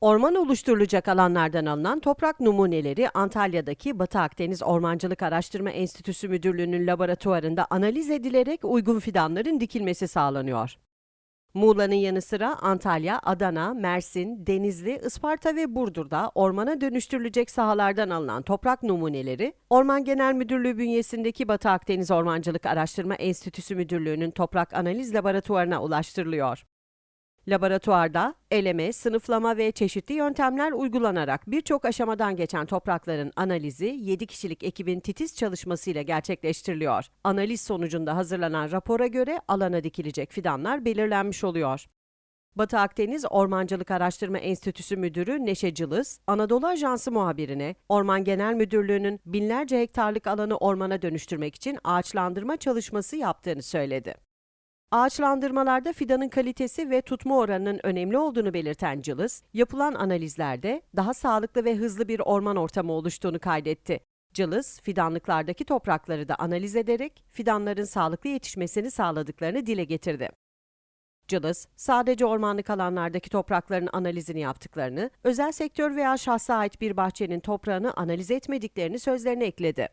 Orman oluşturulacak alanlardan alınan toprak numuneleri Antalya'daki Batı Akdeniz Ormancılık Araştırma Enstitüsü Müdürlüğü'nün laboratuvarında analiz edilerek uygun fidanların dikilmesi sağlanıyor. Muğla'nın yanı sıra Antalya, Adana, Mersin, Denizli, Isparta ve Burdur'da ormana dönüştürülecek sahalardan alınan toprak numuneleri, Orman Genel Müdürlüğü bünyesindeki Batı Akdeniz Ormancılık Araştırma Enstitüsü Müdürlüğü'nün toprak analiz laboratuvarına ulaştırılıyor. Laboratuvarda eleme, sınıflama ve çeşitli yöntemler uygulanarak birçok aşamadan geçen toprakların analizi 7 kişilik ekibin titiz çalışmasıyla gerçekleştiriliyor. Analiz sonucunda hazırlanan rapora göre alana dikilecek fidanlar belirlenmiş oluyor. Batı Akdeniz Ormancılık Araştırma Enstitüsü Müdürü Neşe Cılız, Anadolu Ajansı muhabirine Orman Genel Müdürlüğü'nün binlerce hektarlık alanı ormana dönüştürmek için ağaçlandırma çalışması yaptığını söyledi. Ağaçlandırmalarda fidanın kalitesi ve tutma oranının önemli olduğunu belirten Cılız, yapılan analizlerde daha sağlıklı ve hızlı bir orman ortamı oluştuğunu kaydetti. Cılız, fidanlıklardaki toprakları da analiz ederek fidanların sağlıklı yetişmesini sağladıklarını dile getirdi. Cılız, sadece ormanlık alanlardaki toprakların analizini yaptıklarını, özel sektör veya şahsa ait bir bahçenin toprağını analiz etmediklerini sözlerine ekledi.